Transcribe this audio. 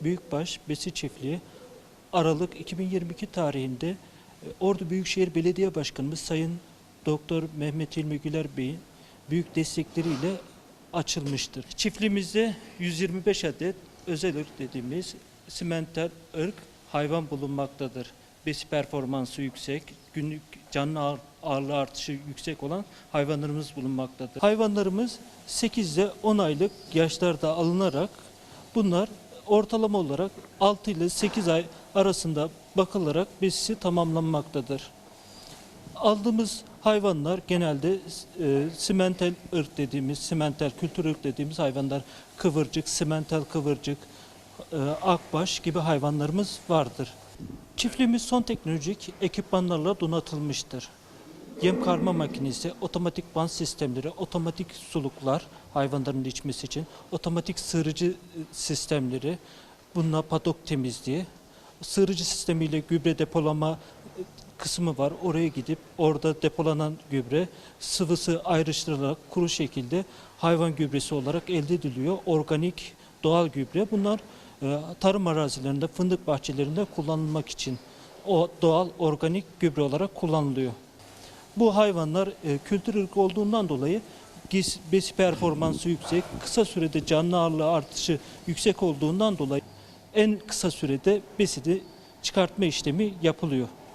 Büyükbaş Besi Çiftliği Aralık 2022 tarihinde e, Ordu Büyükşehir Belediye Başkanımız Sayın Doktor Mehmet İlmi Güler Bey'in büyük destekleriyle açılmıştır. Çiftliğimizde 125 adet özel ırk dediğimiz simental ırk hayvan bulunmaktadır. Besi performansı yüksek, günlük canlı ağır- ağırlığı artışı yüksek olan hayvanlarımız bulunmaktadır. Hayvanlarımız 8 ile 10 aylık yaşlarda alınarak bunlar ortalama olarak 6 ile 8 ay arasında bakılarak besisi tamamlanmaktadır. Aldığımız hayvanlar genelde e, simental ırk dediğimiz, simental kültür ırk dediğimiz hayvanlar kıvırcık, simental kıvırcık, e, akbaş gibi hayvanlarımız vardır. Çiftliğimiz son teknolojik ekipmanlarla donatılmıştır. Yem karma makinesi, otomatik bant sistemleri, otomatik suluklar hayvanların içmesi için, otomatik sığırıcı e, sistemleri, bununla padok temizliği, sığırıcı sistemiyle gübre depolama e, kısmı var. Oraya gidip orada depolanan gübre sıvısı ayrıştırılarak kuru şekilde hayvan gübresi olarak elde ediliyor. Organik doğal gübre. Bunlar e, tarım arazilerinde, fındık bahçelerinde kullanılmak için o doğal organik gübre olarak kullanılıyor. Bu hayvanlar e, kültür ırkı olduğundan dolayı besi performansı yüksek, kısa sürede canlı ağırlığı artışı yüksek olduğundan dolayı en kısa sürede besini çıkartma işlemi yapılıyor.